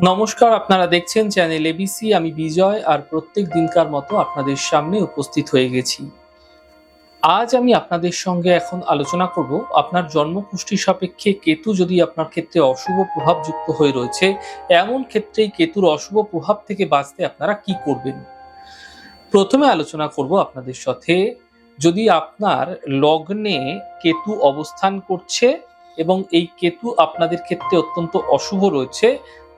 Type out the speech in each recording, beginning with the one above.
নমস্কার, আপনারা দেখছেন চ্যানেল এবিসি আমি বিজয় আর প্রত্যেক দিনকার মতো আপনাদের সামনে উপস্থিত হয়ে গেছি। আজ আমি আপনাদের সঙ্গে এখন আলোচনা করব, আপনার জন্মকুষ্ঠী সাপেক্ষে কেতু যদি আপনার ক্ষেত্রে অশুভ প্রভাব যুক্ত হয়ে রয়েছে, এমন ক্ষেত্রেই কেতুর অশুভ প্রভাব থেকে বাঁচতে আপনারা কি করবেন? প্রথমে আলোচনা করব আপনাদের সাথে, যদি আপনার লগ্নে কেতু অবস্থান করছে এবং এই কেতু আপনাদের ক্ষেত্রে অত্যন্ত অশুভ রয়েছে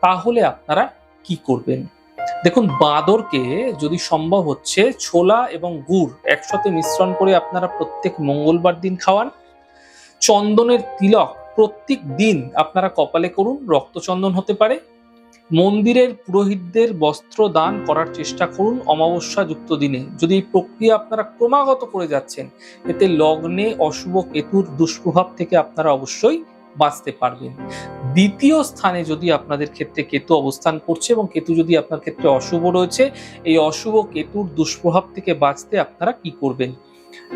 তাহলে আপনারা কি করবেন? দেখুন, বাঁদরকে যদি সম্ভব হচ্ছে ছোলা এবং গুড় একসাথে মিশ্রণ করে আপনারা প্রত্যেক মঙ্গলবার দিন খাওয়ান। চন্দনের তিলক প্রত্যেক দিন আপনারা কপালে করুন, রক্তচন্দন হতে পারে। মন্দিরের পুরোহিতদের বস্ত্র দান করার চেষ্টা করুন অমাবস্যা যুক্ত দিনে। যদি এই প্রক্রিয়া আপনারা ক্রমাগত করে যাচ্ছেন, এতে লগ্নে অশুভ কেতুর দুষ্প্রভাব থেকে আপনারা অবশ্যই বাঁচতে পারবেন। দ্বিতীয় স্থানে যদি আপনাদের ক্ষেত্রে কেতু অবস্থান করছে এবং কেতু যদি আপনার ক্ষেত্রে অশুভ রয়েছে, এই অশুভ কেতুর দুষ্প্রভাব থেকে বাঁচতে আপনারা কি করবেন?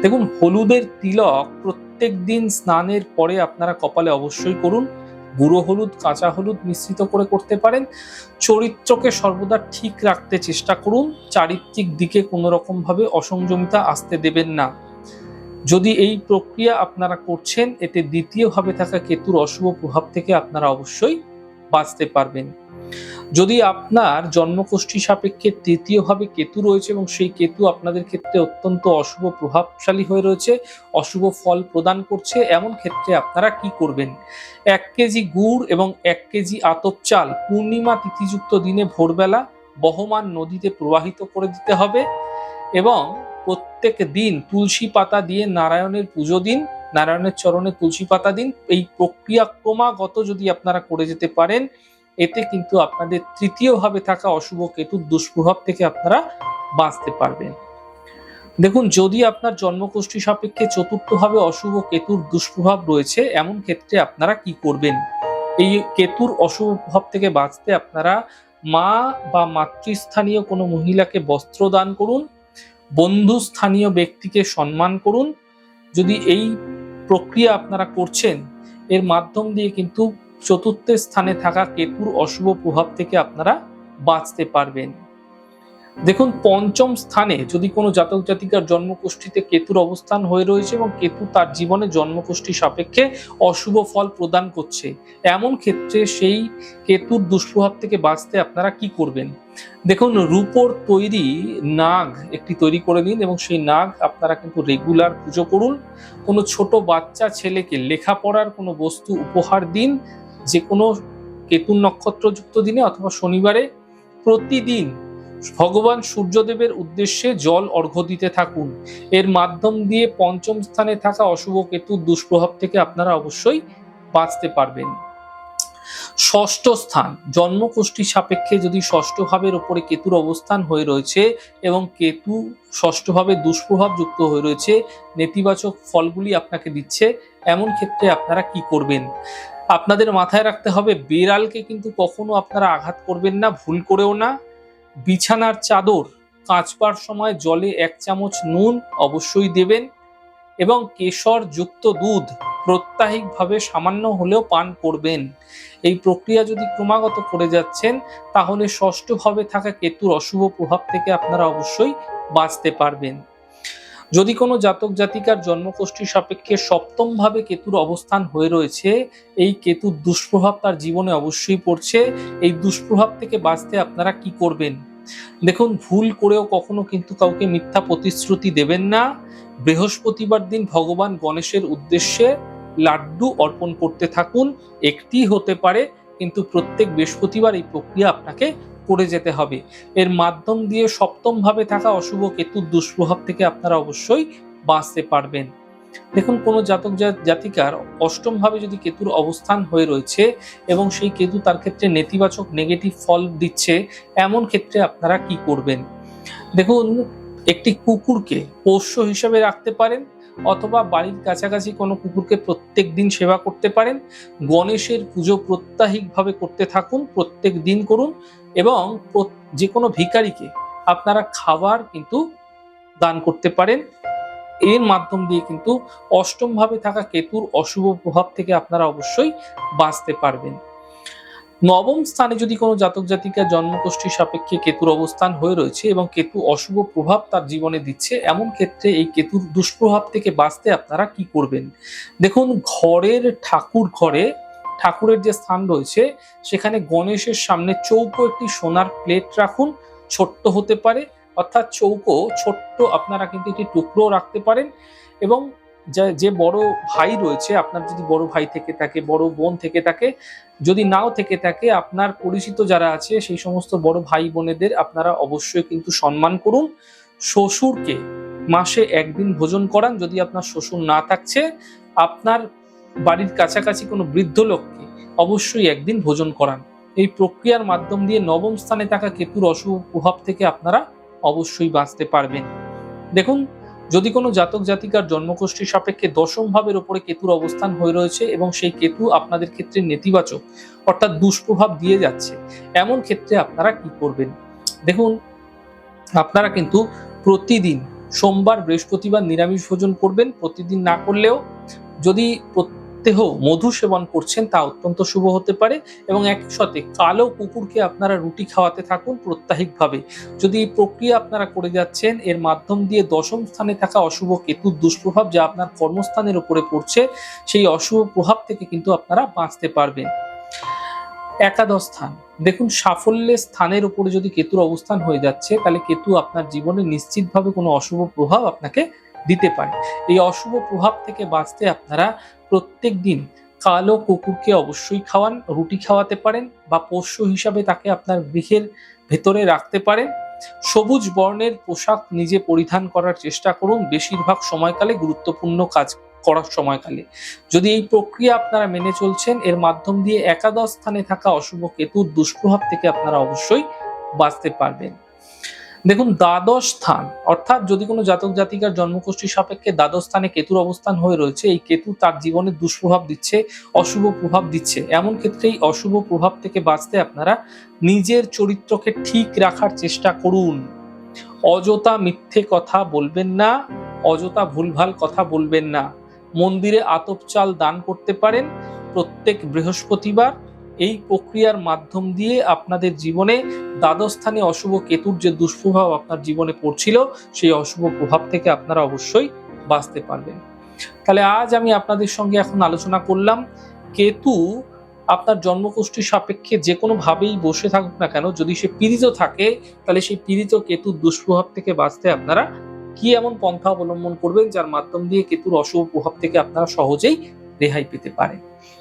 দেখুন, হলুদের তিলক প্রত্যেক দিন স্নানের পরে আপনারা কপালে অবশ্যই করুন। গুঁড়ো হলুদ, কাঁচা হলুদ মিশ্রিত করে করতে পারেন। চরিত্রকে সর্বদা ঠিক রাখতে চেষ্টা করুন। চারিত্রিক দিকে কোনো রকম ভাবে অসংযমিতা আসতে দেবেন না। যদি এই প্রক্রিয়া আপনারা করছেন, এতে দ্বিতীয়ভাবে থাকা কেতুর অশুভ প্রভাব থেকে আপনারা অবশ্যই বাঁচতে পারবেন। যদি আপনার জন্মকোষ্ঠী সাপেক্ষে তৃতীয়ভাবে কেতু রয়েছে এবং সেই কেতু আপনাদের ক্ষেত্রে অত্যন্ত অশুভ প্রভাবশালী হয়ে রয়েছে, অশুভ ফল প্রদান করছে, এমন ক্ষেত্রে আপনারা কি করবেন? এক কেজি গুড় এবং এক কেজি আতপ চাল পূর্ণিমা তিথিযুক্ত দিনে ভোরবেলা বহমান নদীতে প্রবাহিত করে দিতে হবে এবং প্রত্যেক দিন তুলসী পাতা দিয়ে নারায়ণের পুজো দিন, নারায়ণের চরণে তুলসী পাতা দিন। এই প্রক্রিয়া ক্রমাগত যদি আপনারা করে যেতে পারেন, এতে কিন্তু আপনাদের তৃতীয়ভাবে থাকা অশুভ কেতুর দুষ্প্রভাব থেকে আপনারা বাঁচতে পারবেন। দেখুন, যদি আপনার জন্মকোষ্ঠী সাপেক্ষে চতুর্থভাবে অশুভ কেতুর দুষ্প্রভাব রয়েছে, এমন ক্ষেত্রে আপনারা কি করবেন? এই কেতুর অশুভ প্রভাব থেকে বাঁচতে আপনারা মা বা মাতৃস্থানীয় কোনো মহিলাকে বস্ত্র দান করুন বন্ধু স্থানীয় ব্যক্তিকে সম্মান করুন। যদি এই প্রক্রিয়া আপনারা করছেন, এর মাধ্যম দিয়ে কিন্তু চতুর্থ স্থানে থাকা কেতুর অশুভ প্রভাব থেকে আপনারা বাঁচতে পারবেন। দেখুন, পঞ্চম স্থানে যদি কোনো জাতক জাতিকার জন্মকুষ্ঠিতে কেতুর অবস্থান হয়ে রয়েছে এবং কেতু তার জীবনে জন্মকুষ্ঠী সাপেক্ষে অশুভ ফল প্রদান করছে, এমন ক্ষেত্রে সেই কেতুর দুষ্প্রভাব থেকে বাঁচতে আপনারা কি করবেন? দেখুন, রূপোর তৈরি নাগ একটি তৈরি করে দিন এবং সেই নাগ আপনারা কিন্তু রেগুলার পুজো করুন। কোনো ছোট বাচ্চা ছেলেকে লেখাপড়ার কোনো বস্তু উপহার দিন যে কোনো কেতুন নক্ষত্রযুক্ত দিনে অথবা শনিবারে। প্রতিদিন ভগবান সূর্যদেবের উদ্দেশ্যে জল অর্ঘ্য দিতে থাকুন। এর মাধ্যম দিয়ে পঞ্চম স্থানে থাকা অশুভ কেতুর দুষ্প্রভাব থেকে আপনারা অবশ্যই বাঁচতে পারবেন। ষষ্ঠ স্থান, জন্মকোষ্ঠী সাপেক্ষে যদি ষষ্ঠ ভাবের ওপরে কেতুর অবস্থান হয়ে রয়েছে এবং কেতু ষষ্ঠভাবে দুষ্প্রভাব যুক্ত হয়ে রয়েছে, নেতিবাচক ফলগুলি আপনাকে দিচ্ছে, এমন ক্ষেত্রে আপনারা কি করবেন? আপনাদের মাথায় রাখতে হবে, বেড়ালকে কিন্তু কখনো আপনারা আঘাত করবেন না, ভুল করেও না। বিছানার চাদর কাঁচবার সময় জলে এক চামচ নুন অবশ্যই দেবেন এবং কেশর যুক্ত দুধ প্রত্যাহিকভাবে সামান্য হলেও পান করবেন। এই প্রক্রিয়া যদি ক্রমাগত করে যাচ্ছেন, তাহলে ষষ্ঠভাবে থাকা কেতুর অশুভ প্রভাব থেকে আপনারা অবশ্যই বাঁচতে পারবেন। যদি কোনো জাতক জাতিকার জন্মকোষ্ঠী সাপেক্ষে সপ্তম ভাবে কেতুর অবস্থান হয়ে রয়েছে, এই কেতুর দুষ্প্রভাব তার জীবনে অবশ্যই পড়ছে। এই দুষ্প্রভাব থেকে বাঁচতে আপনারা কি করবেন? দেখুন, ভুল করেও কখনো কিন্তু কাউকে মিথ্যা প্রতিশ্রুতি দেবেন না। বৃহস্পতিবার দিন ভগবান গণেশের উদ্দেশ্যে লাড্ডু অর্পণ করতে থাকুন। একটি হতে পারে, কিন্তু প্রত্যেক বৃহস্পতিবার এই প্রক্রিয়া আপনাকে করে যেতে হবে। এর মাধ্যম দিয়ে সপ্তম ভাবে থাকা অশুভ কেতুর দুষ্প্রভাব থেকে আপনারা অবশ্যই বাঁচতে পারবেন। দেখুন, কোনো জাতক জাতিকার অষ্টম ভাবে যদি কেতুর অবস্থান হয়ে রয়েছে এবং সেই কেতু তার ক্ষেত্রে নেতিবাচক নেগেটিভ ফল দিচ্ছে, এমন ক্ষেত্রে আপনারা কি করবেন? দেখুন, একটি কুকুরকে পোষ্য হিসেবে রাখতে পারেন অথবা বাড়ির কাছাকাছি কোনো কুকুরকে প্রত্যেক দিন সেবা করতে পারেন। গণেশের পুজো প্রত্যাহিকভাবে করতে থাকুন, প্রত্যেক দিন করুন। এবং যে কোনো ভিখারিকে আপনারা খাবার কিন্তু দান করতে পারেন। এর মাধ্যম দিয়ে কিন্তু অষ্টম ভাবে থাকা কেতুর অশুভ প্রভাব থেকে আপনারা অবশ্যই বাঁচতে পারবেন। নবম স্থানে যদি কোনো জাতক জাতিকার জন্মকোষ্ঠীর সাপেক্ষে কেতুর অবস্থান হয়ে রয়েছে এবং কেতু অশুভ প্রভাব তার জীবনে দিচ্ছে, এমন ক্ষেত্রে এই কেতুর দুষ্প্রভাব থেকে বাঁচতে আপনারা কি করবেন? দেখুন, ঘরের ঠাকুর ঘরে ঠাকুরের যে স্থান রয়েছে, সেখানে গণেশের সামনে চৌকো একটি সোনার প্লেট রাখুন, ছোট্ট হতে পারে, অর্থাৎ চৌকো ছোট্ট আপনারা কিন্তু একটি টুকরো রাখতে পারেন এবং যে- বড় ভাই রয়েছে, আপনার যদি বড় ভাই থেকে থাকে, বড় বোন থেকে থাকে, যদি নাও থেকে থাকে, আপনার পরিচিত যারা আছে, সেই সমস্ত বড় ভাই বোনেদের আপনারা অবশ্যই কিন্তু সম্মান করুন। শ্বশুরকে মাসে একদিন ভোজন করান, যদি আপনার শ্বশুর না থাকছে, আপনার বাড়ির কাছাকাছি কোনো বৃদ্ধ লোককে অবশ্যই একদিন ভোজন করান। এই প্রক্রিয়ার মাধ্যম দিয়ে নবম স্থানে থাকা কেতুর অশুভ প্রভাব থেকে আপনারা অবশ্যই বাঁচতে পারবেন। দেখুন, যদি কোনো জাতক জাতিকার জন্মকোষ্ঠীর সাপেক্ষে দশম ভাবের উপরে কেতুর অবস্থান হয়ে রয়েছে এবং সেই কেতু আপনাদের ক্ষেত্রে নেতিবাচক, অর্থাৎ দুষ্প্রভাব দিয়ে যাচ্ছে, এমন ক্ষেত্রে আপনারা কি করবেন? দেখুন, আপনারা কিন্তু প্রতিদিন সোমবার বৃহস্পতিবার নিরামিষ ভোজন করবেন, প্রতিদিন না করলেও যদি প্রত্যহ মধু সেবন করছেন, তা অত্যন্ত শুভ হতে পারে। এবং একই সাথে কালো কুকুরকে আপনারা রুটি খাওয়াতে থাকুন প্রত্যাহিকভাবে। যদি এই প্রক্রিয়া আপনারা করে যাচ্ছেন, এর মাধ্যম দিয়ে দশম স্থানে থাকা অশুভ কেতুর দুষ্প্রভাব যা আপনার কর্মস্থানের উপরে পড়ছে, সেই অশুভ প্রভাব থেকে কিন্তু আপনারা বাঁচতে পারবেন। একাদশ স্থান। দেখুন, সাফল্যের স্থানের উপরে যদি কেতুর অবস্থান হয়ে যাচ্ছে, তাহলে কেতু আপনার জীবনে নিশ্চিতভাবে কোনো অশুভ প্রভাব আপনাকে দিতে পারে। এই অশুভ প্রভাব থেকে বাঁচতে আপনারা প্রত্যেক দিন কালো কুকুরকে অবশ্যই খাওয়ান, রুটি খাওয়াতে পারেন বা পোষ্য হিসাবে তাকে আপনার গৃহের ভেতরে রাখতে পারেন। সবুজ বর্ণের পোশাক নিজে পরিধান করার চেষ্টা করুন। বেশিরভাগ সময়কালে গুরুত্বপূর্ণ কাজ করার সময়কালে। যদি এই প্রক্রিয়া আপনারা মেনে চলছেন, এর মাধ্যম দিয়ে একাদশ স্থানে থাকা অশুভ কেতুর দুষ্প্রভাব থেকে আপনারা অবশ্যই বাঁচতে পারবেন। দেখুন, দ্বাদশ স্থান, অর্থাৎ যদি কোনো জাতক জাতিকার জন্মকোষ্ঠীর সাপেক্ষে দ্বাদশ স্থানে কেতুর অবস্থান হয়ে রয়েছে, এই কেতু তার জীবনে দুষ্প্রভাব দিচ্ছে, অশুভ প্রভাব দিচ্ছে। এমন ক্ষেত্রে এই অশুভ প্রভাব থেকে বাঁচতে আপনারা নিজের চরিত্রকে ঠিক রাখার চেষ্টা করুন। অযথা মিথ্যে কথা বলবেন না, অযথা ভুলভাল কথা বলবেন না। মন্দিরে আতপ চাল দান করতে পারেন, প্রত্যেক বৃহস্পতিবার এই প্রক্রিয়ার মাধ্যম দিয়ে আপনাদের জীবনে দ্বাদশ স্থানে অশুভ কেতুর যে দুষ্প্রভাব আপনার জীবনে পড়ছিল, সেই অশুভ প্রভাব থেকে আপনারা অবশ্যই বাঁচতে পারবেন। তাহলে আজ আমি আপনাদের সঙ্গে এখন আলোচনা করলাম, কেতু আপনার জন্মকোষ্ঠীর সাপেক্ষে যে কোনো ভাবেই বসে থাকুক না কেন, যদি সে পীড়িত থাকে, তাহলে সেই পীড়িত কেতুর দুষ্প্রভাব থেকে বাঁচতে আপনারা কি এমন পন্থা অবলম্বন করবেন, যার মাধ্যম দিয়ে কেতুর অশুভ প্রভাব থেকে আপনারা সহজেই রেহাই পেতে পারেন?